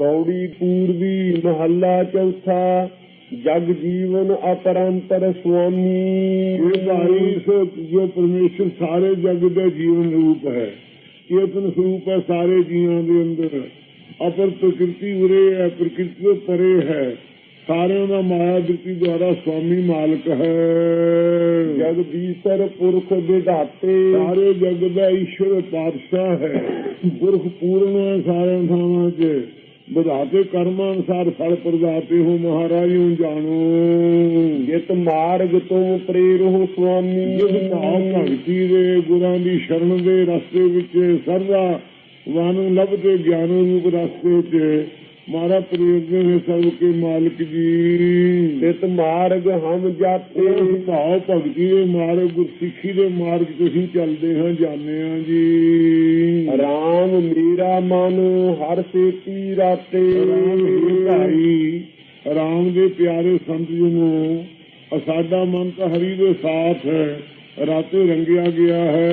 ਗੌੜੀ ਪੂਰਬੀ ਮਹੱਲਾ ਚੌਥਾ ਜਗ ਜੀਵਨ ਅਪਰੰਤਰ ਸੁਆਮੀ। ਇਹ ਸੋ ਜੋ ਪਰਮੇਸ਼ਰ ਸਾਰੇ ਜਗ ਦਾ ਜੀਵਨ ਰੂਪ ਹੈ। ਚੇਤਨ ਸਰੂਪ ਹੈ ਸਾਰੇ ਜੀਵਾਂ ਦੇ ਅੰਦਰ। ਅਪਰ ਪ੍ਰਕਿਰਤੀ ਉਰੇ ਹੈ ਪ੍ਰਕਿਰਤੀ ਤੋਂ ਪਰੇ ਹੈ। ਸਾਰਿਆਂ ਦਾ ਮਾਇਆ ਦ੍ਰਿਤੀ ਦੁਆਰਾ ਸਵਾਮੀ ਮਾਲਕ ਹੈ। ਜਗਦੀਸ਼ਰ ਪੁਰਖ ਵਿਧਾਤੇ। ਸਾਰੇ ਜਗ ਦਾ ਈਸ਼ਵਰ ਪਾਤਸ਼ਾਹ ਹੈ। ਪੁਰਖ ਪੂਰਨ ਹੈ ਸਾਰਿਆਂ ਥਾਵਾਂ 'ਚ। ਵਿਧਾਤੇ ਕਰਮਾਂ ਅਨੁਸਾਰ ਫਲ ਪ੍ਰਦਾਤੇ ਹੋ ਮਹਾਰਾਜ ਨੂੰ ਜਾਣੋ। ਜਿਤ ਮਾਰਗ ਤੁਮ ਪ੍ਰੇਰਹੁ ਸੁਆਮੀ। ਜਿਸ ਭਾਵ ਭਗਤੀ ਦੇ ਗੁਰਾਂ ਦੀ ਸ਼ਰਨ ਦੇ ਰਸਤੇ ਵਿੱਚ ਸਰਦਾ ਵਾਨੂੰ ਲੱਭਦੇ ਗਿਆਨ ਰੂਪ ਰਸਤੇ 'ਚ ਮਾਰਾ ਪ੍ਰੇਰਦੇ ਨੇ ਸਭ ਕੇ ਮਾਲਕ ਜੀ। ਜਿਤ ਮਾਰਗ ਹਮ ਜਾਤੇ। ਭਾਵ ਭਗਤੀ ਦੇ ਮਾਰਗ ਗੁਰਸਿੱਖੀ ਦੇ ਮਾਰਗ ਤੇ ਅਸੀਂ ਚੱਲਦੇ ਹਾਂ ਜਾਂਦੇ ਹਾਂ ਜੀ। ਰਾਮ ਮੇਰਾ ਮਨ ਹਰ ਸੇਤੀ ਰਾਤੇ। ਰਾਮ ਦੇ ਭਾਈ ਰਾਮ ਦੇ ਪਿਆਰੇ ਸੰਤ ਜੀ ਨੂੰ ਸਾਡਾ ਮਨ ਤਾਂ ਹਰੀ ਦੇ ਸਾਥ ਹੈ ਰਾਤੇ ਰੰਗਿਆ ਗਿਆ ਹੈ।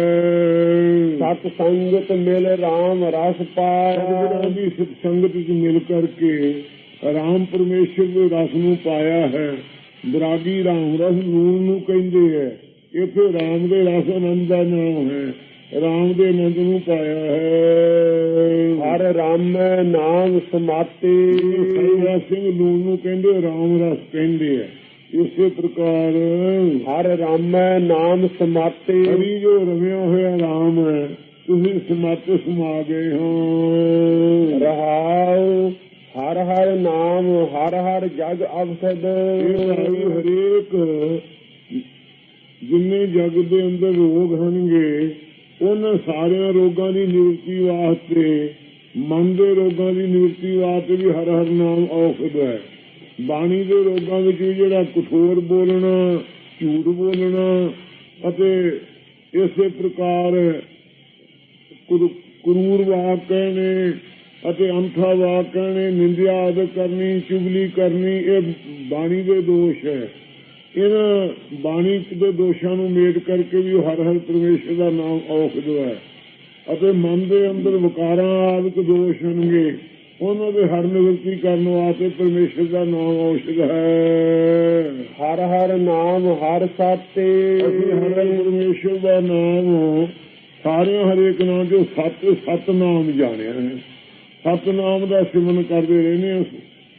ਸਤ ਸੰਗਤ ਮਿਲ ਰਾਮ ਰਸ ਪਾਇਆ। ਦੀ ਸਿੱਧ ਸੰਗਤ ਵਿੱਚ ਮਿਲ ਕਰਕੇ ਰਾਮ ਪਰਮੇਸ਼ਰ ਦੇ ਰਸ ਨੂੰ ਪਾਇਆ ਹੈ। ਬਰਾਗੀ ਰਾਮ ਰਸ ਨੂਨ ਨੂੰ ਕਹਿੰਦੇ ਹੈ। ਇੱਥੇ ਰਾਮ ਦੇ ਰਸ ਆਨੰਦ ਦਾ ਨਾਮ ਹੈ। ਰਾਮ ਦੇ ਆਨੰਦ ਨੂੰ ਪਾਇਆ ਹੈ। ਹਰ ਰਾਮ ਨਾਮ ਸਮਾਤੇ। ਸਿੰਘ ਨੂਨ ਨੂੰ ਕਹਿੰਦੇ ਰਾਮ ਰਸ ਕਹਿੰਦੇ ਹੈ। ਇਸੇ ਪ੍ਰਕਾਰ ਹਰ ਰਾਮ ਨਾਮ ਸਮਾਤੇ। ਹਰੀ ਜੋ ਰਵਿਆ ਹੋਇਆ ਰਾਮ ਹੈ ਤੁਸੀਂ ਸਮਾਤ ਸਮਾ ਗਏ ਹੋ। ਰਹਾਉ ਹਰ ਹਰ ਨਾਮ ਹਰ ਹਰ ਜਗ ਅਵਸਦ ਹਰੇਕ ਜਿੰਨੇ ਜਗ ਦੇ ਅੰਦਰ ਰੋਗ ਹਨਗੇ ਉਹਨਾਂ ਸਾਰਿਆਂ ਰੋਗਾਂ ਦੀ ਨਿਵਰਤੀ ਵਾਸਤੇ ਮਨ ਦੇ ਰੋਗਾਂ ਦੀ ਨਿਵਰਤੀ ਵਾਸਤੇ ਵੀ ਹਰ ਹਰ ਨਾਮ ਔਖਦ ਹੈ। ਬਾਣੀ ਦੇ ਰੋਗਾਂ ਵਿੱਚ ਵੀ ਜਿਹੜਾ ਕਠੋਰ ਬੋਲਣਾ, ਝੂਠ ਬੋਲਣਾ ਅਤੇ ਇਸੇ ਪ੍ਰਕਾਰ ਕੁਰ- ਕਰੂਰ ਵਾਕ ਕਹਿਣੇ ਅਤੇ ਅੰਥਾ ਵਾਕ ਕਹਿਣੇ, ਨਿੰਦਿਆ ਆਦਿ ਕਰਨੀ, ਚੁਗਲੀ ਕਰਨੀ, ਇਹ ਬਾਣੀ ਦੇ ਦੋਸ਼ ਹੈ। ਇਹਨਾਂ ਬਾਣੀ ਦੇ ਦੋਸ਼ਾਂ ਨੂੰ ਮੇਟ ਕਰਕੇ ਵੀ ਉਹ ਹਰ ਹਰ ਪਰਮੇਸ਼ਰ ਦਾ ਨਾਮ ਔਖਦ ਹੈ ਅਤੇ ਮਨ ਦੇ ਅੰਦਰ ਵਿਕਾਰਾਂ ਆਦਿਕ ਦੋਸ਼ ਹੋਣਗੇ ਉਹਨਾਂ ਦੇ ਹਰ ਨਿਵਰਤੀ ਕਰਨ ਵਾਸਤੇ ਪਰਮੇਸ਼ਰ ਦਾ ਨਾਮ ਔਸ਼ਧ ਹੈ। ਹਰ ਹਰ ਨਾਮ ਹਰ ਸਾਤੇ ਅਸੀਂ ਹਰ ਪਰਮੇਸ਼ਰ ਦਾ ਨਾਮ ਸਾਰਿਆਂ ਹਰੇਕ ਨਾਮ ਜੋ ਸਤ ਸਤ ਨਾਮ ਜਾਣਿਆ ਹੈ। ਸਤ ਨਾਮ ਦਾ ਸਿਮਰਨ ਕਰਦੇ ਰਹਿੰਦੇ ਹਾਂ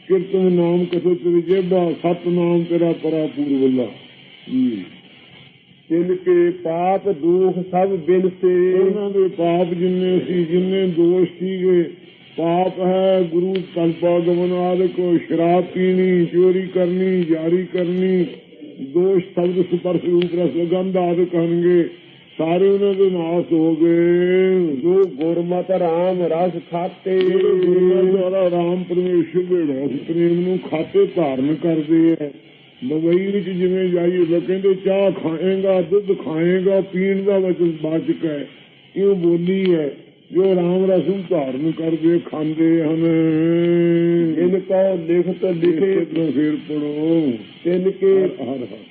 ਕੀਰਤਨ ਨਾਮ ਕਥੋ ਤੇਰੇ ਜੇਬਾ ਸਤ ਨਾਮ ਤੇਰਾ ਪਰਾ ਪੂਰਵੱਲਾ। ਤਿਨ ਕੇ ਪਾਪ ਦੁਖ ਸਭ ਬਿਨ ਸੇ ਉਹਨਾਂ ਦੇ ਪਾਪ ਜਿੰਨੇ ਸੀ ਜਿੰਨੇ ਦੋਸ਼ ਸੀਗੇ ਪਾਪ ਹੈ, ਗੁਰੂ ਕਲਪਾ ਗਮਨ ਆਦਿ ਕੋ ਸ਼ਰਾਬ ਪੀਣੀ, ਚੋਰੀ ਕਰਨੀ, ਜਾਰੀ ਕਰਨੀ, ਦੋਸ਼ ਸ਼ਬਦ ਸਪਰਸ਼ ਰੂਪ ਰਸ ਗੰਧ ਆਦਿ ਕਹਿਣਗੇ ਸਾਰੇ ਉਹਨਾਂ ਦੇ ਨਾਸ ਹੋ ਗਏ। ਜੋ ਗੁਰਮਤਿ ਰਾਮ ਰਸ ਖਾਤੇ। ਜਿਹੜੇ ਗੁਰੂਆਂ ਰਾਮ ਪਰਮੇਸ਼ਰ ਦੇ ਰਸ ਪ੍ਰੇਮ ਨੂੰ ਖਾਤੇ ਧਾਰਨ ਕਰਦੇ ਹੈ ਮਵਈ ਵਿੱਚ ਜਿਵੇਂ ਜਾਈਏ, ਲੋਕ ਕਹਿੰਦੇ ਚਾਹ ਖਾਏਗਾ, ਦੁੱਧ ਖਾਏਗਾ, ਪੀਣ ਦਾ ਵਿੱਚ ਬਾਚਕ ਹੈ। ਇਹ ਬੋਲੀ ਹੈ। ਜੋ ਰਾਮ ਰਸ ਨੂੰ ਧਾਰਨ ਕਰਦੇ ਖਾਂਦੇ ਹਨ। ਇਨ ਕੋ ਲਿਖਤ ਲਿਖੇ ਲਿਖੇ ਫਿਰ ਪੜੋ ਤਿਨ ਕੇ ਹਰ ਹਰ ਹਰ।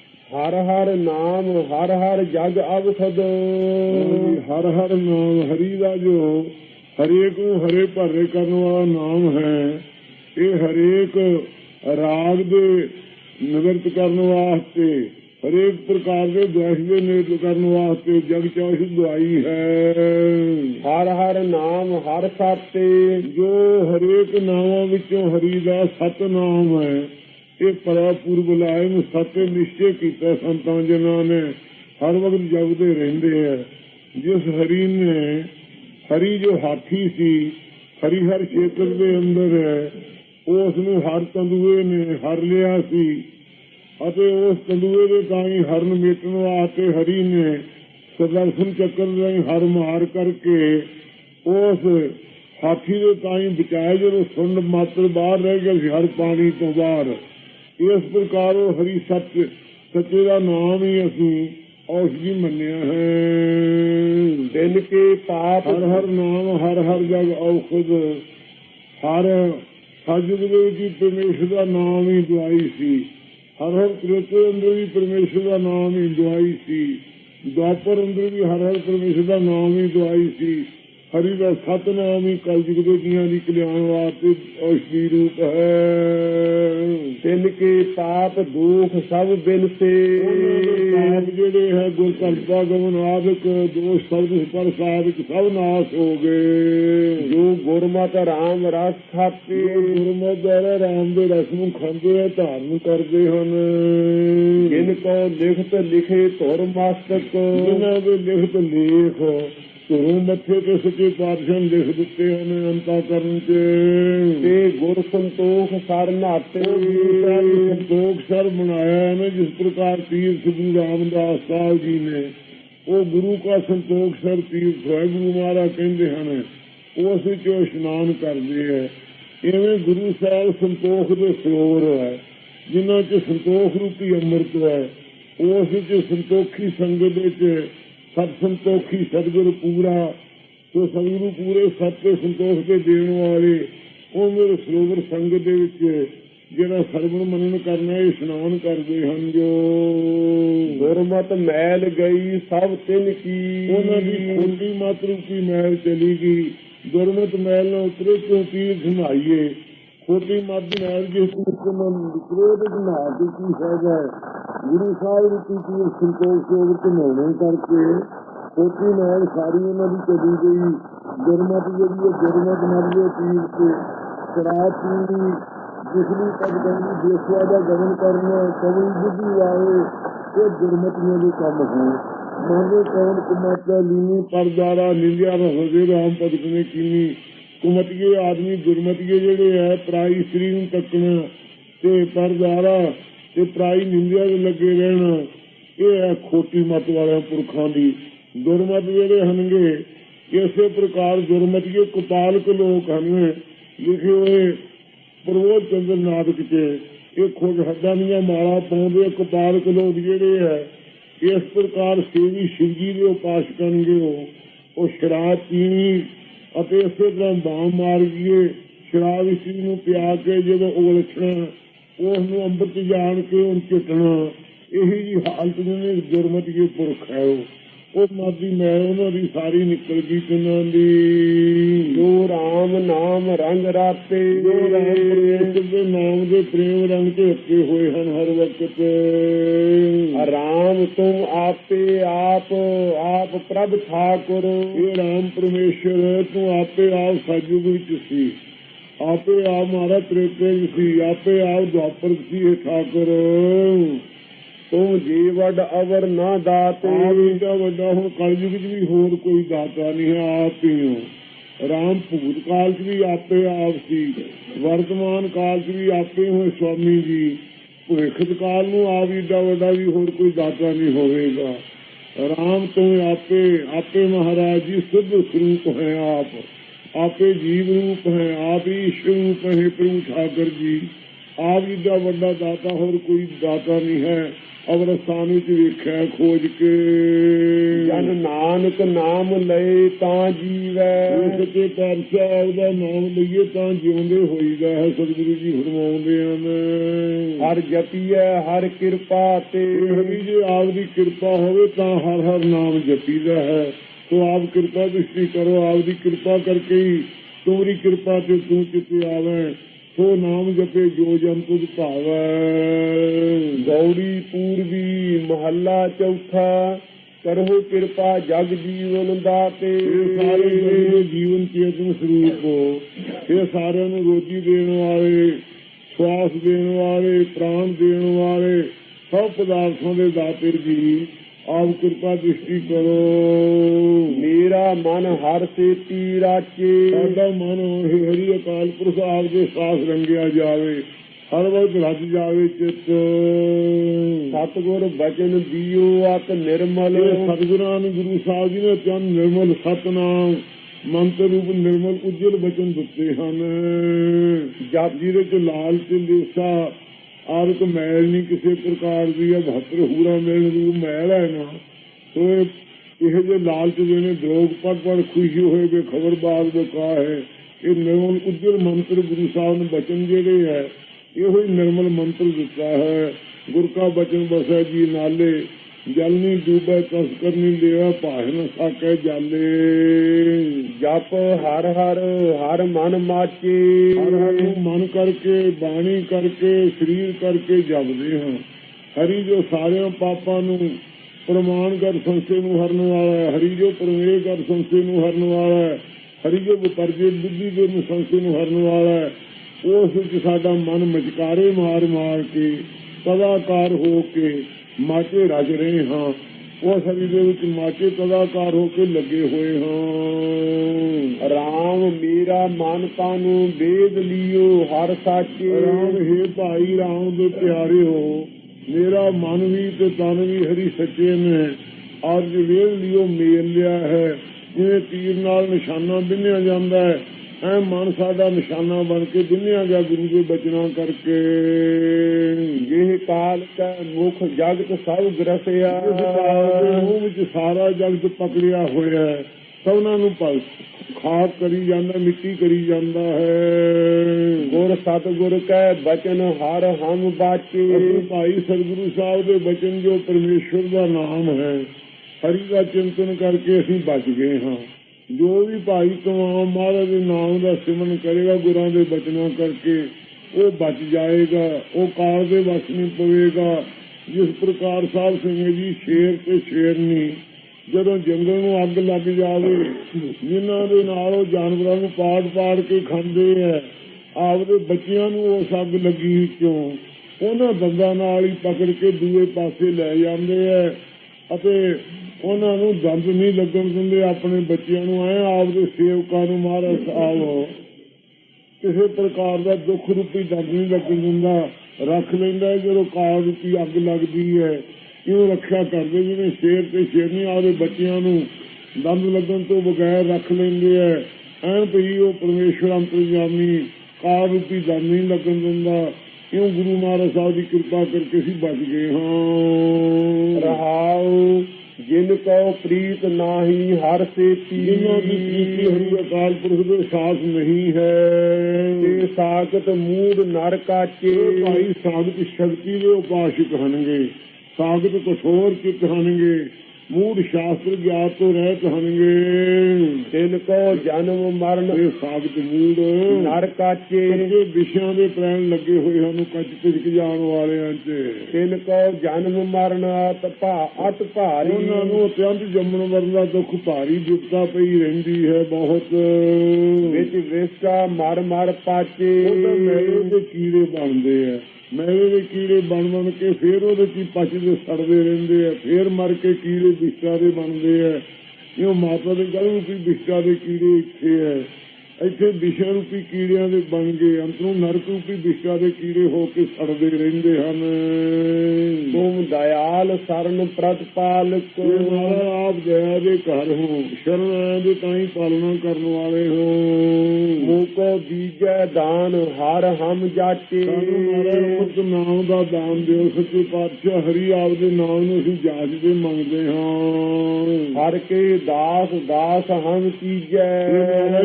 ਹਰ ਨਾਮ ਹਰ ਹਰ ਜਗ ਅਵਸਦ ਹਰ ਹਰ ਨਾਮ ਹਰੀ ਦਾ ਜੋ ਹਰੇਕ ਨੂੰ ਹਰੇ ਭਰੇ ਕਰਨ ਵਾਲਾ ਨਾਮ ਹੈ ਇਹ ਹਰੇਕ ਰਾਗ ਦੇ ਨਿਵਰਤ ਕਰਨ ਵਾਸਤੇ ਹਰੇਕ ਪ੍ਰਕਾਰ ਦੇ ਦੋਸ਼ ਦੇ ਨਿਵਰਤ ਕਰਨ ਵਾਸਤੇ ਜਗ ਚੌਸ਼ ਦਵਾਈ ਹੈ। ਹਰ ਹਰ ਨਾਮ ਹਰ ਸਾਤੇ। ਜੋ ਹਰੇਕ ਨਾਮਾਂ ਵਿੱਚੋਂ ਹਰੀ ਦਾ ਸਤ ਨਾਮ ਹੈ ਇਹ ਪਰਾ ਪੂਰਬ ਨੂੰ ਸਤੇ ਨਿਸ਼ਚੈ ਕੀਤਾ ਸੰਤਾਂ ਜਿਨ੍ਹਾਂ ਨੇ। ਹਰ ਵਕਤ ਜਪਦੇ ਰਹਿੰਦੇ ਆ ਜਿਸ ਹਰੀ ਨੇ ਹਰੀ ਜੋ ਹਾਥੀ ਸੀ ਹਰੀ ਹਰ ਖੇਤਰ ਦੇ ਅੰਦਰ ਹੈ ਉਸ ਨੂੰ ਹਰ ਤੰਦੂਏ ਨੇ ਹਰ ਲਿਆ ਸੀ। ਅਤੇ ਉਸ ਤੰਦੂਏ ਦੇ ਤਾਈ ਹਰਨ ਮੇਟਣ ਵਾਸਤੇ ਹਰੀ ਨੇ ਸੁਦਰਸ਼ਨ ਚੱਕਰ ਦੇ ਹਰ ਮਾਰ ਕਰਕੇ ਉਸ ਹਾਥੀ ਦੇ ਤਾਈ ਬਚਾਏ। ਜਦੋਂ ਸੁੰਡ ਮਾਤਰ ਬਾਹਰ ਰਹਿ ਗਿਆ ਸੀ ਹਰ ਪਾਣੀ ਤੋਂ ਬਾਹਰ ਇਸ ਪ੍ਰਕਾਰ ਉਹ ਹਰੀ ਸੱਚ ਸੱਚੇ ਦਾ ਨਾਮ ਹੀ ਅਸੀਂ ਔਸ਼ਧੀ ਮੰਨਿਆ ਹੈ। ਤਿਨ ਕੇ ਪਾਪ ਹਰ ਹਰ ਨਾਮ ਹਰ ਹਰ ਜਗ ਔਖਦ ਹਰ ਸਜਗ ਦੇ ਵਿੱਚ ਪਰਮੇਸ਼ਰ ਦਾ ਨਾਮ ਹੀ ਦਵਾਈ ਸੀ। ਹਰ ਹਰ ਕ੍ਰਿਤੇ ਅੰਦਰ ਵੀ ਪਰਮੇਸ਼ਰ ਦਾ ਨਾਮ ਹੀ ਦਵਾਈ ਸੀ। ਦੁਆਪਰ ਅੰਦਰ ਵੀ ਹਰ ਹਰ ਪਰਮੇਸ਼ਰ ਦਾ ਨਾਮ ਹੀ ਦਵਾਈ ਸੀ। ਹਰੀ ਦਾ ਸਤਨਾਮ ਹੀ ਕਲਯੁਗ ਦੇ ਜੀਆਂ ਦੀ ਕਲਿਆਣ ਵਾਸਤੇ ਔਸ਼ਧੀ ਰੂਪ ਹੈ। ਤਿਨ ਕੇ ਪਾਪ ਦੁਖ ਸਭ ਬਿਨ ਸੇ। ਦੇ ਪਾਪ ਜਿਹੜੇ ਹੈ ਗੁਰ ਕਰਤਾ ਗਮਨ ਆਦਿਕ ਦੋਸ਼ ਸਬਦ ਪਰ ਸਾਧਕ ਸਭ ਨਾਸ਼ ਹੋ ਗਏ। ਜੋ ਗੁਰਮਤਿ ਰਾਮ ਰਸ ਜੋ ਗੁਰਮਤਿ ਰਾਮ ਦੇ ਰਸ ਨੂੰ ਖਾਂਦੇ ਆ ਧਾਰਨ ਕਰਦੇ ਹਨ। ਜਿਨ ਕੋ ਲਿਖਤ ਲਿਖੇ ਧੁਰ ਮਸਤਕ। ਜਿਨ੍ਹਾਂ ਦੇ ਲਿਖਤ ਲੇਖ ਧੁਰੂ ਮੱਥੇ ਤੇ ਸੱਚੇ ਪਾਤਸ਼ਾਹ ਲਿਖ ਦਿੱਤੇ ਹਨ ਅੰਤਾ ਕਰਨ ਚ ਤੇ ਗੁਰ ਸੰਤੋਖ ਸਰ ਨਾਤੇ ਸਾਹਿਬ ਸੰਤੋਖ ਸਰ ਬਣਾਇਆ ਹੈ ਨਾ ਜਿਸ ਪ੍ਰਕਾਰ ਤੀਰਥ ਗੁਰੂ ਰਾਮਦਾਸ ਸਾਹਿਬ ਜੀ ਨੇ। ਉਹ ਗੁਰੂ ਕਾ ਸੰਤੋਖ ਸਰ ਤੀਰਥ ਹੈ ਗੁਰੂ ਮਹਾਰਾਜ ਕਹਿੰਦੇ ਹਨ ਉਸ ਵਿੱਚ ਇਸ਼ਨਾਨ ਕਰਦੇ ਹੈ। ਐਵੇਂ ਗੁਰੂ ਸਾਹਿਬ ਸੰਤੋਖ ਦੇ ਸਰੋਵਰ ਹੈ ਜਿਨ੍ਹਾਂ ਚ ਸੰਤੋਖ ਰੂਪੀ ਅੰਮ੍ਰਿਤ ਹੈ ਉਸ ਵਿੱਚ ਸੰਤੋਖੀ ਸੰਗਤ ਵਿੱਚ ਸਤ ਸੰਤੋਖੀ ਸਤਿਗੁਰ ਪੂਰਾ ਸੋ ਸਤਿਗੁਰੂ ਪੂਰੇ ਸੱਚੇ ਸੰਤੋਖ ਦੇ ਦੇਣ ਵਾਲੇ ਉਹ ਮੇਰੇ ਸਰੋਵਰ ਸੰਗਤ ਦੇ ਵਿੱਚ ਜਿਹੜਾ ਸਰਵਣ ਮੰਨਣ ਕਰਨਾ ਇਹ ਇਸ਼ਨਾਨ ਕਰਦੇ ਹਨ ਜੋ। ਗੁਰਮਤਿ ਮੈਲ ਗਈ ਸਭ ਤਿਨ ਕੀ। ਉਹਨਾਂ ਦੀ ਖੋਟੀ ਮਾਤਰੂ ਕੀ ਮਹਿਲ ਚਲੀ ਗਈ। ਗੁਰਮਤ ਮਹਿਲ ਨਾਲ ਉਤਰੇ ਕਿਉਂ ਤੀਰ ਘਮਾਈਏ? ਖੋਟੀ ਮੱਤ ਦੀ ਮਹਿਲ ਜਿਸ ਨੂੰ ਮਨ ਨਿਕਲੇ ਤੇ ਘਮਾ ਕੇ ਹੈ? ਗੁਰੂ ਸਾਹਿਬ ਦੀ ਤੀਰ ਸੰਤੋਖ ਯੋਗ ਘਮਾਉਣੇ ਕਰਕੇ ਖੋਟੀ ਮਹਿਲ ਸਾਰੀ ਉਹਨਾਂ ਦੀ ਚਲੀ ਗਈ। ਗੁਰਮਤ ਜਿਹੜੀ ਹੈ ਗੁਰਮਤ ਨਾਲ ਦੇ ਤੇ ਸ਼ਰਾਬ ਪੀਣੀ ਜਿਸਨੂੰ ਪਦ ਦੇਸ਼ਵਾ ਦਾ ਗਮਨ ਕਰਨਾ ਕਵੀ ਬੁੱਧੀ ਵਾਲੇ ਇਹ ਗੁਰਮਤੀਆਂ ਦੇ ਕੰਮ ਹੋਣ ਮੰਗੇ ਕੌਣ ਕੁਮਤਿਆ ਲੀਨੀ ਪਰਦਾਰਾ ਨਿੰਦਿਆ ਰਹੋਗੇ ਰਾਮ ਭਗਤ ਨੇ ਕੀਨੀ ਕੁਮਤੀਏ ਆਦਮੀ ਗੁਰਮਤੀਏ ਜਿਹੜੇ ਹੈ ਪ੍ਰਾਈ ਇਸਤਰੀ ਨੂੰ ਤੱਕਣਾ ਤੇ ਪਰਦਾਰਾ ਤੇ ਪ੍ਰਾਈ ਨਿੰਦਿਆ ਦੇ ਲੱਗੇ ਰਹਿਣਾ। ਇਹ ਹੈ ਖੋਟੀ ਮਤ ਵਾਲਿਆਂ ਪੁਰਖਾਂ ਦੀ। ਗੁਰਮਤ ਜਿਹੜੇ ਹਨਗੇ ਇਸੇ ਪ੍ਰਕਾਰ ਗੁਰਮਤੀਏ ਕੁਪਾਲਕ ਲੋਕ ਹਨ। ਲਿਖੇ ਹੋਏ ਪ੍ਰਵੋਧ ਚੰਦਰ ਨਾਟਕ ਚ, ਇਹ ਖੁਦ ਹੱਦਾਂ ਦੀਆਂ ਮਾਲਾ ਪਾਉਂਦੇ ਕਪਾਲਕ ਲੋਕ ਜਿਹੜੇ ਹੈ ਇਸ ਪ੍ਰਕਾਰ ਸੇਵੀ ਸ਼ਿਵਜੀ ਦੇ ਉਪਾਸਕ ਕਰਨਗੇ ਉਹ। ਸ਼ਰਾਬ ਪੀਣੀ ਅਤੇ ਇਸੇ ਤਰ੍ਹਾਂ ਬਾਮ ਮਾਰ ਗਏ ਸ਼ਰਾਬ ਇਸੀ ਨੂੰ ਪਿਆ ਕੇ ਜਦੋਂ ਉਲਛਣਾ ਉਸ ਨੂੰ ਅੰਮ੍ਰਿਤ ਜਾਣ ਕੇ ਉਹ ਚਟਣਾ। ਇਹੀ ਜੀ ਹਾਲਤ ਜਿਹਨੇ ਗੁਰਮਤਿ ਦੇ ਪੁਰਖ ਹੈ ਉਹ। ਮਾਦੀ ਮੈਂ ਉਹਨਾਂ ਦੀ ਸਾਰੀ ਨਿਕਲ ਗਈ ਕਿਨਾਂ ਦੀ। ਜੋ ਰਾਮ ਨਾਮ ਰੰਗ ਰਾਤੇ। ਜੋ ਰਾਮ ਪਰਮੇਸ਼ਰ ਦੇ ਨਾਮ ਦੇ ਪ੍ਰੇਮ ਰੰਗ ਤੇ ਹੱਕੇ ਹੋਏ ਹਨ ਹਰ ਵਕਤ। ਰਾਮ ਤੁਮ ਆਪੇ ਆਪ ਆਪ ਪ੍ਰਭ ਠਾਕੁਰ। ਇਹ ਰਾਮ ਪਰਮੇਸ਼ਰ ਤੂੰ ਆਪੇ ਆਪ ਸਤਿਯੁਗ ਵਿੱਚ ਸੀ। ਆਪੇ ਆਪ ਮਾਰਾ ਤ੍ਰੇਤੇ ਸੀ, ਆਪੇ ਆਪ ਦੁਆਪਰ ਸੀ ਠਾਕੁਰ। ਤੁਮ ਜੀਵਡ ਅਵਰ ਨਾ ਦਾਤੇ। ਆਪ ਇਹਦਾ ਵੱਡਾ ਹੁਣ ਕਲਯੁਗ ਵਿੱਚ ਵੀ ਹੋਰ ਕੋਈ ਦਾਤਾ ਨਹੀਂ ਹੈ ਆਪ ਹੀ ਹੋ ਰਾਮ ਭੂਤ ਕਾਲ ਚ ਵੀ ਆਪੇ ਆਪ ਸੀ। ਵਰਤਮਾਨ ਕਾਲ ਚ ਵੀ ਆਪੇ ਹੋਏ ਸਵਾਮੀ ਜੀ। ਭਵਿੱਖਤ ਕਾਲ ਨੂੰ ਆਪ ਏਡਾ ਵੱਡਾ ਵੀ ਹੋਰ ਕੋਈ ਦਾਤਾ ਨਹੀਂ ਹੋਵੇਗਾ। ਰਾਮ ਤੂੰ ਆਪੇ ਆਪੇ ਮਹਾਰਾਜ ਜੀ ਸਿੱਧ ਸਰੂਪ ਹੈ ਆਪ। ਆਪੇ ਜੀਵ ਰੂਪ ਹੈ ਆਪ ਹੀ ਈਸ਼ਵਰ ਰੂਪ ਹੈ ਪ੍ਰਭੂ ਠਾਕਰ ਜੀ। ਆਪ ਏਡਾ ਵੱਡਾ ਦਾਤਾ ਹੋਰ ਕੋਈ ਦਾਤਾ ਨਹੀਂ ਹੈ। ਅਵਰ ਸਥਾਨ ਵਿੱਚ ਵੇਖਿਆ ਖੋਜ ਕੇ। ਜਨ ਨਾਨਕ ਨਾਮ ਲਏ ਤਾਂ ਜੀਵੈ। ਉਹ ਸੱਚੇ ਪਾਤਸ਼ਾਹ ਉਹਦਾ ਨਾਮ ਲਈਏ ਤਾਂ ਜਿਉਂਦੇ ਹੋਈਦਾ ਹੈ ਸਤਿਗੁਰੂ ਜੀ ਫਰਮਾਉਂਦੇ ਹਨ। ਹਰ ਜਪੀਐ ਹਰ ਕਿਰਪਾ ਤੇ। ਜੇ ਆਪ ਦੀ ਕਿਰਪਾ ਹੋਵੇ ਤਾਂ ਹਰ ਹਰ ਨਾਮ ਜਪੀਦਾ ਹੈ। ਸੋ ਆਪ ਕਿਰਪਾ ਦ੍ਰਿਸ਼ਟੀ ਕਰੋ, ਆਪ ਦੀ ਕਿਰਪਾ ਕਰਕੇ ਹੀ ਤੋਰੀ ਕਿਰਪਾ ਤੇ ਤੂੰ ਚਿੱਤੇ ਆਵੇ ਸੋ ਨਾਮ ਜਪੇ ਜੋ ਜਨ ਤੁਧ ਭਾਵੈ। ਗੌੜੀ ਪੂਰਬੀ ਮਹੱਲਾ ਚੌਥਾ ਕਰੋ ਕਿਰਪਾ ਜਗ ਜੀਵਨ ਦਾਤੇ ਸਾਰੇ ਜਿਹੜੇ ਜੀਵਨ ਚੇਤਨ ਸਰੂਪ ਇਹ ਸਾਰਿਆਂ ਨੂੰ ਰੋਜੀ ਦੇਣ ਵਾਲੇ, ਸਵਾਸ ਦੇਣ ਵਾਲੇ, ਪ੍ਰਾਣ ਦੇਣ ਵਾਲੇ, ਸਭ ਪਦਾਰਥਾਂ ਦੇ ਦਾਤਰ ਜੀ। ਆਪ ਕਿਰਪਾ ਦ੍ਰਿਸ਼ਟੀ ਕਰੋ। ਮੇਰਾ ਮਨ ਹਰ ਸੇਤੀ ਰਾਚੇ ਸਾਡਾ ਮਨ ਹਰੀ ਅਕਾਲ ਪੁਰਖ ਆਪ ਦੇ ਸਾਥ ਰੰਗਿਆ ਜਾਵੇ ਹਰ ਵਕਤ ਰੱਜ ਜਾਵੇ ਚਿੱਤ। ਸਤਗੁਰ ਬਚਨ ਦਿਓ ਅਤ ਨਿਰਮਲ। ਸਤਿਗੁਰਾਂ ਨੇ ਗੁਰੂ ਸਾਹਿਬ ਜੀ ਨੇ ਚੰਨ ਨਿਰਮਲ ਸਤਨਾਮ। ਮੰਤਰ ਰੂਪ ਨਿਰਮਲ ਉਜਲ ਬਚਨ ਦਿੱਤੇ ਹਨ। ਜਪ ਜਿਹਦੇ ਚ ਲਾਲ ਤੇ ਲੇਸਾ ਆਰਕ ਮੈਲ ਨਹੀਂ ਕਿਸੇ ਪ੍ਰਕਾਰ ਦੀ ਹੈ ਬਹਤਰ ਹੂਰਾ ਮੈਲ ਰੂਪ ਮੈਲ ਹੈ ਨਾ। ਸੋ ਇਹ ਜੇ ਲਾਲਚ ਦੇ ਨੇ, ਦਰੋਗ ਪੜ ਪੜ ਖੁਸ਼ੀ ਹੋਏ ਵੀ, ਖਬਰ ਬਾਗ ਬਕਾ ਹੈ। ਇਹ ਨਿਰਮਲ ਉਜਲ ਮੰਤਰ ਗੁਰੂ ਸਾਹਿਬ ਨੇ ਬਚਨ ਜਿਹੜੇ ਹੈ, ਇਹੋ ਹੀ ਨਿਰਮਲ ਮੰਤਰ ਦਿੱਤਾ ਹੈ। ਗੁਰ ਕਾ ਬਚਨ ਬਸੈ ਜੀ ਨਾਲੇ। ਜਲ ਨਹੀਂ ਡੂਬੇ ਤਸਕਰ ਨਹੀਂ ਲਿਆ ਭਾਹਨ ਸਾਕੇ ਜਾਲੇ। ਜਪ ਹਰ ਹਰ ਹਰ ਮਨ ਮਾਚੇ। ਹਰ ਹਰ ਨੂੰ ਮਨ ਕਰਕੇ, ਬਾਣੀ ਕਰਕੇ, ਸਰੀਰ ਕਰਕੇ ਜਪਦੇ ਹਾਂ। ਹਰੀ ਜੋ ਸਾਰਿਆਂ ਪਾਪਾਂ ਨੂੰ ਪ੍ਰਮਾਣ ਕਰ ਸੰਸੇ ਨੂੰ ਹਰਨ ਵਾਲਾ ਹੈ। ਹਰੀ ਜੋ ਪਰਮੇਸ਼ਰ ਕਰ ਸੰਸੇ ਨੂੰ ਹਰਨ ਵਾਲਾ ਹੈ। ਹਰੀ ਜੋ ਵਿਪਰਜੇ ਬੁੱਧੀ ਦੇ ਨੂੰ ਸੰਸੇ ਨੂੰ ਹਰਨ ਵਾਲਾ ਹੈ। ਉਸ ਵਿੱਚ ਸਾਡਾ ਮਨ ਮਚਕਾਰੇ ਮਾਰ ਮਾਰ ਕੇ ਤਦਾਕਾਰ ਹੋ ਕੇ ਮਾਚੇ ਰਜ ਰਹੇ ਹਾਂ। ਉਹ ਹਰੀ ਦੇ ਵਿੱਚ ਮਾਚੇ ਤਦਾਕਾਰ ਹੋ ਕੇ ਲੱਗੇ ਹੋਏ ਹਾਂ। ਰਾਮ ਮੇਰਾ ਮਨ ਤਾਨੂੰ ਵੇਦ ਲਿਓ ਹਰ ਸਾਚੇ। ਰਾਮ ਹੈ ਭਾਈ ਰਾਮ ਦੇ ਪਿਆਰੇ ਹੋ ਮੇਰਾ ਮਨ ਵੀ ਤੇ ਤਨ ਵੀ ਹਰੀ ਸੱਚੇ ਨੇ। ਔਰ ਜੋ ਵੇਦ ਲਿਓ ਮੇਲ ਲਿਆ ਹੈ। ਜਿਵੇਂ ਤੀਰ ਨਾਲ ਨਿਸ਼ਾਨਾ ਬਿੰਨਿਆ ਜਾਂਦਾ ਹੈ ਐ ਮਨ ਸਾਡਾ ਨਿਸ਼ਾਨਾ ਬਣ ਕੇ ਬਿੰਨਿਆ ਗਿਆ ਗੁਰੂ ਦੇ ਬਚਨਾਂ ਕਰਕੇ। ਇਹ ਕਾਲ ਕਾ ਮੁਖ ਜਗਤ ਸਭ ਗ੍ਰਸਿਆ ਦੇ ਮੂੰਹ ਵਿੱਚ ਸਾਰਾ ਜਗਤ ਪਕੜਿਆ ਹੋਇਆ ਹੈ। ਸਭਨਾਂ ਨੂੰ ਪਲ ਖਾਕ ਕਰੀ ਜਾਂਦਾ ਮਿੱਟੀ ਕਰੀ ਜਾਂਦਾ ਹੈ। ਗੁਰ ਸਤਗੁਰ ਕੈ ਬਚਨ ਹਰ ਹਮ ਬਾਚੇ। ਭਾਈ ਸਤਿਗੁਰੂ ਸਾਹਿਬ ਦੇ ਬਚਨ ਜੋ ਪਰਮੇਸ਼ਵਰ ਦਾ ਨਾਮ ਹੈ ਹਰੀ ਦਾ ਚਿੰਤਨ ਕਰਕੇ ਅਸੀਂ ਬਚ ਗਏ ਹਾਂ। ਜੋ ਵੀ ਭਾਈ ਕਮਾਮ ਮਹਾਰਾਜ ਦੇ ਨਾਮ ਦਾ ਸਿਮਰਨ ਕਰੇਗਾ ਗੁਰਾਂ ਦੇ ਬਚਨਾਂ ਕਰਕੇ, ਉਹ ਬਚ ਜਾਏਗਾ, ਉਹ ਕਾਲ ਦੇ ਵਸ ਨਹੀਂ ਪਵੇਗਾ। ਜਿਸ ਪ੍ਰਕਾਰ ਸਾਹਿਬ ਸਿੰਘ ਜੀ ਸ਼ੇਰ ਤੇ ਸ਼ੇਰਨੀ ਜਦੋਂ ਜੰਗਲ ਨੂੰ ਅੱਗ ਲੱਗ ਜਾਵੇ, ਜਿਨ੍ਹਾਂ ਦੇ ਨਾਲ ਉਹ ਜਾਨਵਰਾਂ ਨੂੰ ਪਾੜ ਪਾੜ ਕੇ ਖਾਂਦੇ ਐ ਆਪਦੇ ਬੱਚਿਆਂ ਨੂੰ ਉਸ ਅੱਗ ਲੱਗੀ ਵਿੱਚੋਂ ਉਹਨਾਂ ਦੰਦਾਂ ਨਾਲ ਹੀ ਪਕੜ ਕੇ ਦੂਏ ਪਾਸੇ ਲੈ ਜਾਂਦੇ ਐ ਅਤੇ ਉਹਨਾਂ ਨੂੰ ਦੰਦ ਨਹੀਂ ਲੱਗਣ ਦਿੰਦੇ, ਆਪਣੇ ਬੱਚਿਆਂ ਨੂੰ ਐ ਆਪਦੇ ਸੇਵਕਾਂ ਨੂੰ ਮਹਾਰਾਜ ਸਾਹਿਬ। ਕਿਸੇ ਪ੍ਰਕਾਰ ਦਾ ਦੁੱਖ ਰੂਪੀ ਦੰਦ ਨਹੀਂ ਲੱਗਣ ਦਿੰਦਾ। ਰੱਖ ਲੈਂਦਾ ਹੈ ਜਦੋਂ ਕਾਲ ਰੂਪੀ ਅੱਗ ਲੱਗਦੀ ਹੈ। ਇਹ ਰੱਖਿਆ ਕਰਦੇ ਜਿਵੇਂ ਸ਼ੇਰ ਤੇ ਸ਼ੇਰਨੀ ਆਪਦੇ ਬੱਚਿਆਂ ਨੂੰ ਦੰਦ ਲੱਗਣ ਤੋਂ ਬਗੈਰ ਰੱਖ ਲੈਂਦੇ ਐ ਐਨ ਭਈ ਉਹ ਪਰਮੇਸ਼ਵਰ ਅੰਤਰਜਾਮੀ ਕਾਲ ਰੂਪੀ ਦੰਦ ਨਹੀਂ ਲੱਗਣ ਦਿੰਦਾ। ਇਉਂ ਗੁਰੂ ਮਹਾਰਾਜ ਸਾਹਿਬ ਦੀ ਕਿਰਪਾ ਕਰਕੇ ਅਸੀਂ ਬਚ ਗਏ ਹਾਂ। ਰਹਾਉ। ਜਿਨ ਕੋ ਪ੍ਰੀਤ ਨਾਹੀ ਹਰ ਸੇਤੀ ਜਿਨ੍ਹਾਂ ਦੀ ਪ੍ਰੀਤੀ ਹਰੀ ਅਕਾਲ ਪੁਰਖ ਦੇ ਸਾਥ ਨਹੀਂ ਹੈ। ਤੇ ਸਾਖਤ ਮੂੜ ਨਰ ਕਾਚੇ। ਇਹ ਭਾਈ ਸਾਧਕ ਸ਼ਕਤੀ ਦੇ ਉਪਾਸ਼ਕ ਹਨਗੇ ਸਾਧਕ ਕਠੋਰ ਚਿੱਤ ਹਨਗੇ ਮੂੜ ਸ਼ਾਸਤਰ ਗਿਆਤ ਤੋਂ ਰਹਿਤ ਹਨਗੇ ਤਿਨ ਕੋ ਜਨਮ ਮਰਨ। ਇਹ ਸਾਧਕ ਮੂੜ। ਨਰ ਕਾਚੇ ਕੱਚੇ ਵਿਸ਼ਿਆਂ ਦੇ ਪ੍ਰੈਣ ਲੱਗੇ ਹੋਏ ਹਨ ਕੱਚ ਤਿਲਕ ਜਾਣ ਵਾਲਿਆਂ 'ਚ। ਤਿਨ ਕੋ ਜਨਮ ਮਰਨ ਅਤ ਭਾ ਅਤ ਭਾਰੀ। ਉਹਨਾਂ ਨੂੰ ਅਤਿਅੰਤ ਜੰਮਣ ਵਰਨ ਦਾ ਦੁੱਖ ਭਾਰੀ ਵਿਪਤਾ ਪਈ ਰਹਿੰਦੀ ਹੈ ਬਹੁਤ। ਵਿੱਚ ਵਿਸਾ ਮਰ ਮਰ ਪਾਚੇ। ਉਹਦਾ ਮੈਲੇ ਦੇ ਕੀੜੇ ਬਣਦੇ ਆ। ਮੈਲੇ ਦੇ ਕੀੜੇ ਬਣ ਬਣ ਕੇ ਫੇਰ ਉਹਦੇ ਚ ਹੀ ਪਚਦੇ ਸੜਦੇ ਰਹਿੰਦੇ ਆ, ਫੇਰ ਮਰ ਕੇ ਕੀੜੇ ਵਿਸ਼ਾ ਦੇ ਬਣਦੇ ਆ। ਇਹ ਮਾਤਾ ਦੇ ਗਲ ਰੂਪੀ ਵਿਸ਼ਾ ਦੇ ਕੀੜੇ ਇੱਥੇ ਆ। ਇੱਥੇ ਵਿਸ਼ਾ ਰੂਪੀ ਕੀੜਿਆਂ ਦੇ ਬਣ ਗਏ ਅੰਦਰੋਂ ਨਰਕ ਰੂਪੀ ਵਿਸ਼ਾ ਦੇ ਕੀੜੇ ਹੋ ਕੇ ਸੜਦੇ ਰਹਿੰਦੇ ਹਨ। ਤੁਮ ਦਇਆਲ ਸਰਨ ਮਹਾਰਾਜ ਆਪ ਦਇਆ ਦੇ ਘਰ ਹੋ। ਸ਼ਰਨ ਦੇ ਤਾਂ ਹੀ ਪਾਲਣਾ ਕਰਨ ਵਾਲੇ ਹੋ। ਮੂਕੋ ਬੀਜੈ ਦਾਨ ਹਰ ਹਮ ਜਾਚੇ। ਸਾਨੂੰ ਮੁਕਤ ਨਾਮ ਦਾ ਦਾਨ ਦਿਓ। ਸੱਚੇ ਪਾਤਸ਼ਾਹ ਹਰੀ ਆਪ ਦੇ ਨਾਮ ਨੂੰ ਅਸੀਂ ਜਾਚਦੇ ਮੰਗਦੇ ਹਾਂ। ਹਰ ਕੇ ਦਾਸ ਦਾਸ ਹਮ ਕੀਜੈ।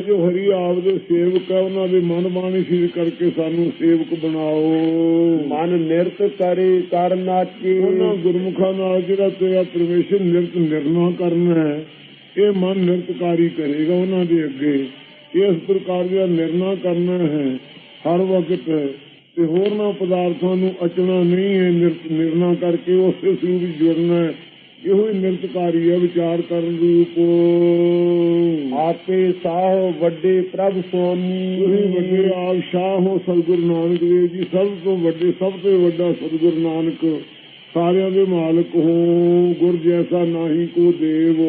ਜੋ ਹਰੀ ਆਪ ਦੇ ਸੇਵਕ ਆ ਉਹਨਾਂ ਦੇ ਮਨ ਬਾਣੀ ਸ਼ੀਰ ਕਰਕੇ ਸਾਨੂੰ ਸੇਵਕ ਬਣਾਓ। ਮਨ ਨਿਰਤ ਕਰੇ ਕਰ ਨਾਚੇ। ਉਹਨਾਂ ਗੁਰਮੁਖਾਂ ਨਾਲ ਜਿਹੜਾ ਤੇਰਾ ਪਰਮੇਸ਼ਰ ਨਿਰਤ ਨਿਰਣਾ ਕਰਨਾ ਹੈ ਇਹ ਮਨ ਨਿਰਤਕਾਰੀ ਕਰੇਗਾ ਉਹਨਾਂ ਦੇ ਅੱਗੇ। ਇਸ ਪ੍ਰਕਾਰ ਦਾ ਨਿਰਣਾ ਕਰਨਾ ਹੈ ਹਰ ਵਕਤ ਤੇ ਹੋਰਨਾਂ ਪਦਾਰਥਾਂ ਨੂੰ ਅਚਣਾ ਨਹੀਂ ਹੈ ਨਿਰਣਾ ਕਰਕੇ ਉਸੇ ਸਰੂਪ ਜੁੜਨਾ ਹੈ। ਇਹੋ ਹੀ ਨਿਰਤਕਾਰੀ ਹੈ ਵਿਚਾਰ ਕਰਨ ਰੂਪ ਆਪੇ ਸਾਹ ਵੱਡੇ ਪ੍ਰਭ ਸੁਆਮੀ ਤੁਸੀਂ ਵੱਡੇ ਆਪ ਸ਼ਾਹ ਹੋ ਸਤਿਗੁਰੂ ਨਾਨਕ ਦੇਵ ਜੀ ਸਭ ਤੋਂ ਵੱਡੇ ਸਭ ਤੋਂ ਵੱਡਾ ਸਤਿਗੁਰੂ ਨਾਨਕ। ਸਾਰਿਆਂ ਦੇ ਮਾਲਕ ਹੋ ਗੁਰ ਜੈਸਾ ਨਾਹੀ ਕੋ ਦੇਵ।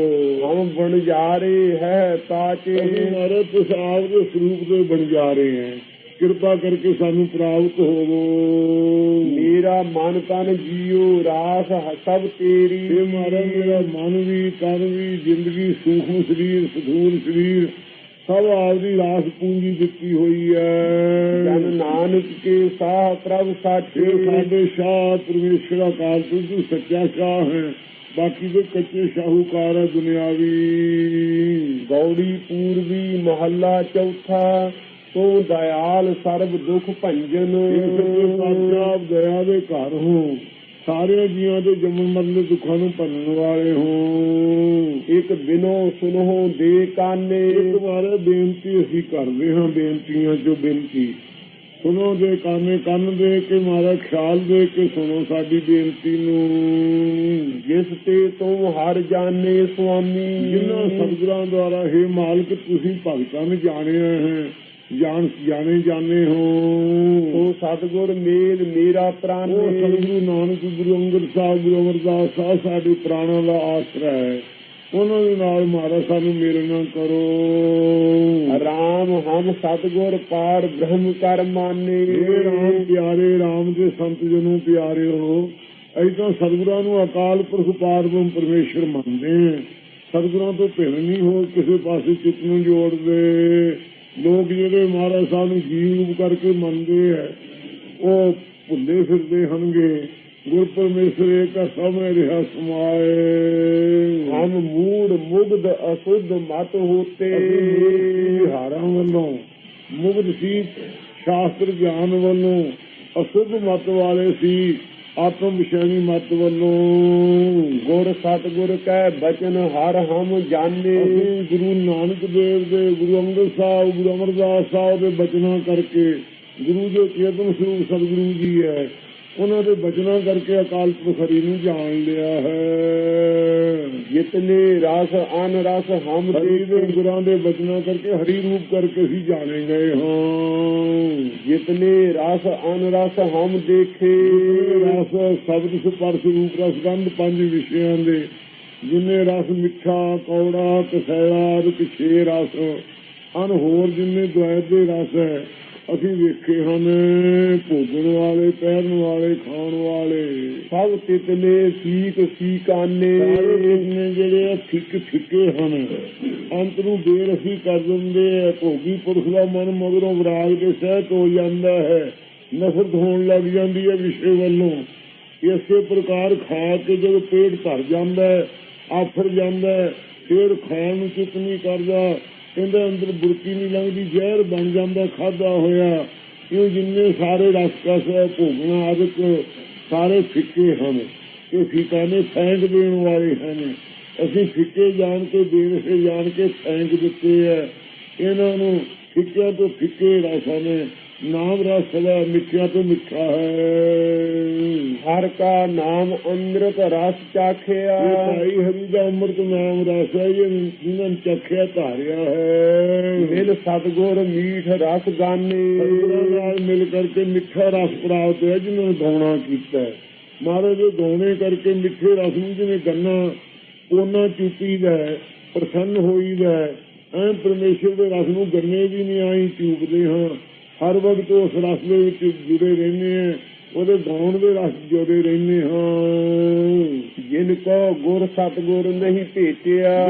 ਹਮ ਬਣ ਜਾ ਰਹੇ ਹੈ ਤਾਚੇ। ਅਸੀਂ ਮਾਰੇ ਤੁਸ ਆਪ ਦੇ ਸਰੂਪ ਦੇ ਬਣ ਜਾ ਰਹੇ ਹਾਂ। ਕਿਰਪਾ ਕਰਕੇ ਸਾਨੂੰ ਪ੍ਰਾਪਤ ਹੋਵੋ। ਮੇਰਾ ਮਨ ਤਨ ਜੀਉ ਰਾਸ ਸਭ ਤੇਰੀ। ਇਹ ਮਾਰਾ ਮੇਰਾ ਮਨ ਵੀ ਤਨ ਵੀ ਜ਼ਿੰਦਗੀ ਸੂਖਮ ਸਰੀਰ ਸਥੂਲ ਸਰੀਰ ਸਭ ਆਪ ਦੀ ਰਾਸ ਪੂੰਜੀ ਦਿੱਤੀ ਹੋਈ ਜਨ ਹੈ ਨਾਨਕ ਕੇ ਸਾਹ ਪ੍ਰਭ ਸਾਚੇ ਇਹ ਸਾਡੇ ਸ਼ਾਹ ਪਰਮੇਸ਼ਰ ਪੁਰਖ ਤੂੰ ਸੱਚਾ ਸ਼ਾਹ ਹੈ। ਬਾਕੀ ਦੇ ਕੱਚੇ ਸ਼ਾਹੂਕਾਰ ਹੈ ਦੁਨਿਆਵੀ। ਗੌੜੀ ਪੂਰਬੀ ਮਹੱਲਾ ਚੌਥਾ। ਤੂੰ ਦਇਆਲ ਸਰਬ ਦੁਖ ਭੰਜਨ। ਸੱਚੇ ਦਇਆ ਦੇ ਘਰ ਹੋ। ਸਾਰੇ ਜੀਵਾਂ ਦੇ ਜੰਮਣ ਮਰਨ ਦੇ ਦੁੱਖਾਂ ਨੂੰ ਭੰਨਣ ਵਾਲੇ ਹੋ। ਇੱਕ ਬਿਨੋ ਸੁਨੋ ਦੇ ਕਾਨੇ। ਤੁਹਾਰੇ ਬੇਨਤੀ ਅਸੀਂ ਕਰਦੇ ਹਾਂ ਬੇਨਤੀਆਂ ਚੋਂ ਬੇਨਤੀ। ਸੁਣੋ ਦੇ ਕਾਨੇ ਕੰਨ ਦੇ ਕੇ ਮਾਰਾ ਖਿਆਲ ਦੇ ਕੇ ਸੁਣੋ ਸਾਡੀ ਬੇਨਤੀ ਨੂੰ। ਜਿਸ ਤੇ ਤੂੰ ਹਰ ਜਾਣੇ ਸੁਆਮੀ। ਜਿਨ੍ਹਾਂ ਸਤਿਗੁਰਾਂ ਦੁਆਰਾ ਹੈ ਮਾਲਕ ਤੁਸੀਂ ਭਗਤਾਂ ਨੂੰ ਜਾਣਿਆ ਹੈ। ਜਾਣ ਜਾਣੇ ਜਾਣੇ ਹੋ। ਸੋ ਸਤਗੁਰ ਮੇਲ ਮੇਰਾ ਉਹ ਪ੍ਰਾਨੇ ਸਤਿਗੁਰੂ ਨਾਨਕ ਗੁਰੂ ਅੰਗਦ ਸਾਹਿਬ ਗੁਰੂ ਅਮਰਦਾਸ ਸਾਹਿਬ ਸਾਡੇ ਪ੍ਰਾਣਾਂ ਦਾ ਆਸਰਾ ਹੈ। ਉਹਨਾਂ ਦੇ ਨਾਲ ਮਾਰਾ ਸਾਨੂੰ ਮਿਲਣਾ ਕਰੋ। ਰਾਮ ਹਮ ਸਤਗੁਰ ਪਾਰ ਬ੍ਰਹਮ ਕਰ ਮਾਨੇ। ਰਾਮ ਪਿਆਰੇ ਰਾਮ ਦੇ ਸੰਤ ਜਨੋਂ ਪਿਆਰੇ ਹੋ। ਐਦਾਂ ਸਤਿਗੁਰਾਂ ਨੂੰ ਅਕਾਲ ਪੁਰਖ ਪਾਰਬ੍ਰਹਮ ਪਰਮੇਸ਼ਰ ਮੰਨਦੇ ਸਤਿਗੁਰਾਂ ਤੋਂ ਭਿੰਨ ਨਹੀਂ ਹੋ ਕਿਸੇ ਪਾਸੇ ਚਿੱਤ ਨੂੰ ਜੋੜਦੇ। ਲੋਕ ਜਿਹੜੇ ਮਹਾਰਾਜ ਸਾਹਿਬ ਨੂੰ ਜੀਵ ਕਰਕੇ ਮੰਨਦੇ ਆ। ਉਹ ਭੁੱਲੇ ਫਿਰਦੇ ਹਨਗੇ ਗੁਰ ਪਰਮੇਸ਼ਰ ਇੱਕ ਸਮਝ ਰਿਹਾ ਸਮਾਏ। ਹਮ ਮੂੜ ਮੁਗਧ ਅਸੁੱਧ ਮਤ ਹੋਤੇ। ਹਾਰਾਂ ਵੱਲੋਂ। ਮੁਗਧ ਸੀ ਸ਼ਾਸਤਰ ਗਿਆਨ ਵੱਲੋਂ। ਅਸੁੱਧ ਮਤ ਵਾਲੇ ਸੀ। ਆਤਮ ਵਿਸ਼ੇਣੀ ਮਤ ਵੱਲੋਂ ਗੁਰ ਸਤਗੁਰ ਕੈ ਬਚਨ ਹਰ ਹਮ ਜਾਣੇ। ਗੁਰੂ ਨਾਨਕ ਦੇਵ ਦੇ, ਗੁਰੂ ਅੰਗਦ ਸਾਹਿਬ, ਗੁਰੂ ਅਮਰਦਾਸ ਸਾਹਿਬ ਦੇ ਬਚਨਾਂ ਕਰਕੇ ਗੁਰੂ ਦੇ ਚੇਤਨ ਸਰੂਪ ਸਤਿਗੁਰੂ ਜੀ ਹੈ। ਉਹਨਾਂ ਦੇ ਬਚਨਾਂ ਕਰਕੇ ਅਕਾਲ ਪੁਰਖ ਹਰੀ ਨੂੰ ਜਾਣ ਲਿਆ ਹੈ। ਜਿਤਨੇ ਰਸ ਅਨ ਰਸ ਹਮ ਦੇ ਗੁਰਾਂ ਦੇ ਬਚਨਾਂ ਕਰਕੇ ਹਰੀ ਰੂਪ ਕਰਕੇ ਅਸੀਂ ਜਾਣੇ ਗਏ ਹਾਂ। ਜਿਤਨੇ ਰਸ ਅਨ ਰਸ ਹਮ ਦੇਖੇ। ਰਸ ਸ਼ਬਦ ਸਪਰਸ਼ ਰੂਪ ਰਸ ਗੰਧ ਪੰਜ ਵਿਸ਼ਿਆਂ ਦੇ। ਜਿੰਨੇ ਰਸ ਮਿੱਠਾ ਕੌੜਾ ਕਸੈਲਾ ਤੇ ਛੇ ਰਸ। ਅਨ ਹੋਰ ਜਿੰਨੇ ਦੁਆਇਤ ਦੇ ਰਸ ਹੈ ਅਸੀਂ ਵੇਖੇ ਹਨ ਭੋਗਣ ਵਾਲੇ, ਪਹਿਰਨ ਵਾਲੇ, ਖਾਣ ਵਾਲੇ। ਸਭ ਤਿਤਲੇ ਸੀਕ ਸੀਕਾਨੇ। ਜਿਹੜੇ ਫਿੱਕ ਫਿੱਕੇ ਹਨ। ਅੰਤ ਨੂੰ ਬੇਰਸੀ ਕਰ ਦਿੰਦੇ ਆ। ਭੋਗੀ ਪੁਰਖ ਦਾ ਮਨ ਮਗਰੋਂ ਵਿਰਾਗ ਦੇ ਸਹਿਤ ਹੋ ਜਾਂਦਾ ਹੈ। ਨਫ਼ਰਤ ਹੋਣ ਲੱਗ ਜਾਂਦੀ ਹੈ ਵਿਸ਼ੇ ਵੱਲੋਂ। ਇਸੇ ਪ੍ਰਕਾਰ ਖਾ ਕੇ ਜਦੋਂ ਪੇਟ ਭਰ ਜਾਂਦਾ ਹੈ, ਆਫਰ ਜਾਂਦਾ ਹੈ, ਫਿਰ ਖਾਣ ਨੂੰ ਚਿੱਤ ਨਹੀਂ ਕਰਦਾ। ਕਹਿੰਦੇ ਅੰਦਰ ਬੁਰਕੀ ਨਹੀਂ ਲੰਘਦੀ ਜ਼ਹਿਰ ਬਣ ਜਾਂਦਾ ਖਾਦਾ ਹੋਇਆ। ਇਹ ਜਿੰਨੇ ਸਾਰੇ ਰਸ ਹੈ, ਭੋਗਣਾ ਆਦਿਕ ਸਾਰੇ ਫਿੱਕੇ ਹਨ। ਇਹ ਫਿਕਾਨੇ ਫੈਂਕ ਦੇਣ ਵਾਲੇ ਹਨ। ਅਸੀਂ ਫਿੱਕੇ ਜਾਣ ਕੇ ਬੇਨਸੇ ਜਾਣ ਕੇ ਫੈਂਕ ਦਿੱਤੇ ਹੈ। ਇਹਨਾਂ ਨੂੰ ਫਿੱਕਿਆਂ ਤੋਂ ਫਿੱਕੇ ਰਸਾਂ ਨੇ ਨਾਮ ਰਸ ਹੈ ਮਿੱਠਿਆਂ ਤੋਂ ਮਿੱਠਾ ਹੈ। ਹਰ ਕਾ ਨਾਮ ਅੰਮ੍ਰਿਤ ਰਸ ਚਾਖਿਆ। ਭਾਈ ਹਰੀ ਦਾ ਅੰਮ੍ਰਿਤ ਨਾਮ ਰਸ ਹੈ ਇਹ ਜਿਨ੍ਹਾਂ ਨੇ ਚੱਖਿਆ ਧਾਰਿਆ ਹੈ। ਮਿਲ ਸਤਗੁਰ ਮੀਠ ਰਸ ਗਾਨੇ। ਸਤਿਗੁਰਾਂ ਨਾਲ ਮਿਲ ਕਰਕੇ ਮਿੱਠਾ ਰਸ ਪ੍ਰਾਪਤ ਹੋਇਆ ਜਿਨ੍ਹਾਂ ਨੇ ਗਾਉਣਾ ਕੀਤਾ। ਮਹਾਰਾਜ ਦੇ ਗਾਉਣੇ ਕਰਕੇ ਮਿੱਠੇ ਰਸ ਨੂੰ ਜਿਵੇਂ ਗੰਨਾ ਉਹਨਾਂ ਚੂਪੀਦਾ ਹੈ, ਪ੍ਰਸੰਨ ਹੋਈਦਾ ਐ ਪਰਮੇਸ਼ਰ ਦੇ ਰਸ ਨੂੰ ਗੰਨੇ ਵੀ ਨਹੀਂ ਆਈ ਚੂਪਦੇ ਹਾਂ। ਹਰ ਵਕਤ ਉਸ ਰਸ ਦੇ ਵਿੱਚ ਜੁੜੇ ਰਹਿੰਦੇ ਆ ਉਹਦੇ ਗਾਉਣ ਦੇ ਰਸ ਜੁੜੇ ਰਹਿੰਦੇ ਹਾਂ। ਜਿਨ ਕੋ ਗੁਰ ਸਤਗੁਰ ਨਹੀਂ ਭੇਟਿਆ।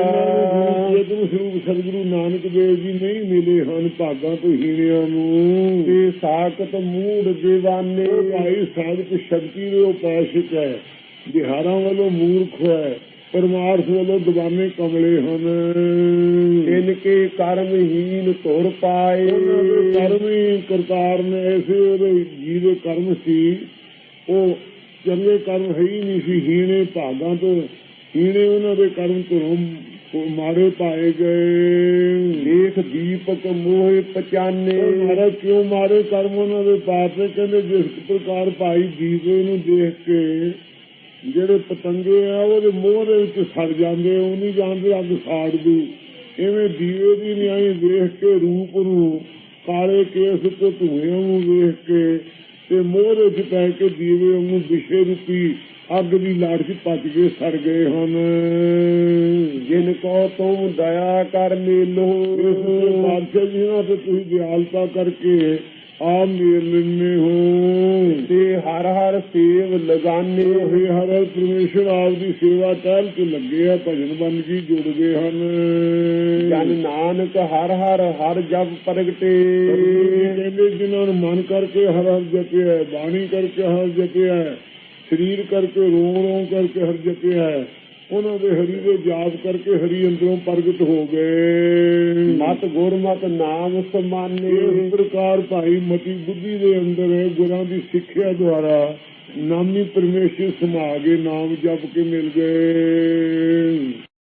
ਜਿਨ੍ਹਾਂ ਸਰੂਪ ਸਤਿਗੁਰੂ ਨਾਨਕ ਦੇਵ ਜੀ ਨਹੀਂ ਮਿਲੇ ਹਨ, ਭਾਗਾਂ ਤੋਂ ਹੀਣਿਆਂ ਨੂੰ। ਤੇ ਸਾਖਤ ਮੂੜ ਦੀਵਾਨੇ। ਉਹ ਭਾਈ ਸਾਧਕ ਸ਼ਕਤੀ ਦੇ ਉਪਾਸ਼ਕ ਹੈ। ਬਿਹਾਰਾਂ ਵੱਲੋਂ ਮੂਰਖ ਹੈ। ਪਰਮਾਰਥ ਵੱਲੋਂ ਦਵਾਨੇ ਕਮਲੇ ਹਨ। ਇਨ ਕੇ ਕਰਮਹੀਨ ਧੁਰ ਪਾਏ। ਕਰਮ ਹੀ ਕਰਤਾਰ ਨੇ ਐਸੇ ਉਹਦੇ ਜੀ ਦੇ ਕਰਮ ਸੀ। ਉਹ ਚੰਗੇ ਕਰਮ ਹੈ ਹੀ ਨਹੀਂ ਸੀ ਹੀਣੇ ਭਾਗਾਂ ਤੋਂ ਹੀਣੇ ਉਹਨਾਂ ਦੇ ਕਰਮ ਤੋਂ ਮਾਰੇ ਪਾਏ ਗਏ। ਦੇਖ ਦੀਪਕ ਮੋਹ ਪਛਾਨੇ ਮਹਾਰਾਜ ਕਿਉਂ ਮਾਰੇ ਕਰਮ ਉਹਨਾਂ ਦੇ ਪਾਪ ਕਹਿੰਦੇ ਜਿਸ ਪ੍ਰਕਾਰ ਭਾਈ ਦੀਵੇ ਨੂੰ ਦੇਖ ਕੇ ਜਿਹੜੇ ਪਤੰਗੇ ਆ ਉਹਦੇ ਮੋਹ ਦੇ ਵਿੱਚ ਸੜ ਜਾਂਦੇ ਉਹ ਨਹੀਂ ਜਾਣਦੇ ਅੱਗ ਸਾੜ ਦੂ ਐਵੇਂ ਦੀਵੇ ਦੀ ਨਿਆਈ ਵੇਖ ਕੇ ਰੂਪ ਨੂੰ ਕਾਲੇ ਕੇਸ ਤੇ ਧੂਏ ਨੂੰ ਵੇਖ ਕੇ ਤੇ ਮੋਹ ਦੇ ਵਿੱਚ ਪੈ ਕੇ ਦੀਵੇ ਨੂੰ ਵਿਸ਼ੇ ਰੂਪੀ ਅੱਗ ਦੀ ਲਾੜ 'ਚ ਪੱਜ ਕੇ ਸੜ ਗਏ ਹਨ। ਜਿਨ ਕੋ ਤੁਮ ਦਇਆ ਕਰ ਮੇਲੋ। ਇਸ ਬਾਦਸ਼ਾਹ ਜੀ ਨਾਲ ਤੇ ਤੁਸੀਂ ਦਿਆਲਤਾ ਕਰਕੇ ਆਪ ਮੇਲ ਲੈਂਦੇ ਹੋ। ਤੇ ਹਰ ਹਰ ਸੇਵ ਲਗਾਨੇ ਇਹ ਹਰ ਪਰਮੇਸ਼ਰ ਆਪ ਦੀ ਸੇਵਾ ਟਹਿਲ ਕੇ ਲੱਗੇ ਆ ਭਜਨ ਬੰਦਗੀ ਜੁੜ ਗਏ ਹਨ। ਜਨ ਨਾਨਕ ਹਰ ਹਰ ਹਰ ਜਪ ਪ੍ਰਗਟੇ। ਕਹਿੰਦੇ ਜਿਨ੍ਹਾਂ ਨੂੰ ਮਨ ਕਰਕੇ ਹਰ ਹਰ ਜਪਿਆ ਬਾਣੀ ਕਰਕੇ ਹਰ ਜਪਿਆ ਸਰੀਰ ਕਰਕੇ ਰੋਂ ਰੋਂ ਕਰਕੇ ਹਰ ਜਪਿਆ ਉਹਨਾਂ ਦੇ ਹਰੀ ਦੇ ਜਾਪ ਕਰਕੇ ਹਰੀ ਅੰਦਰੋਂ ਪ੍ਰਗਟ ਹੋ ਗਏ। ਮਤ ਗੁਰਮਤ ਨਾਮ ਸਮਾਨੇ। ਇਸ ਪ੍ਰਕਾਰ ਭਾਈ ਮਤੀ ਬੁੱਧੀ ਦੇ ਅੰਦਰ ਗੁਰਾਂ ਦੀ ਸਿੱਖਿਆ ਦੁਆਰਾ ਨਾਮੀ ਪਰਮੇਸ਼ਰ ਸਮਾ ਗਏ ਨਾਮ ਜਪ ਕੇ ਮਿਲ ਗਏ।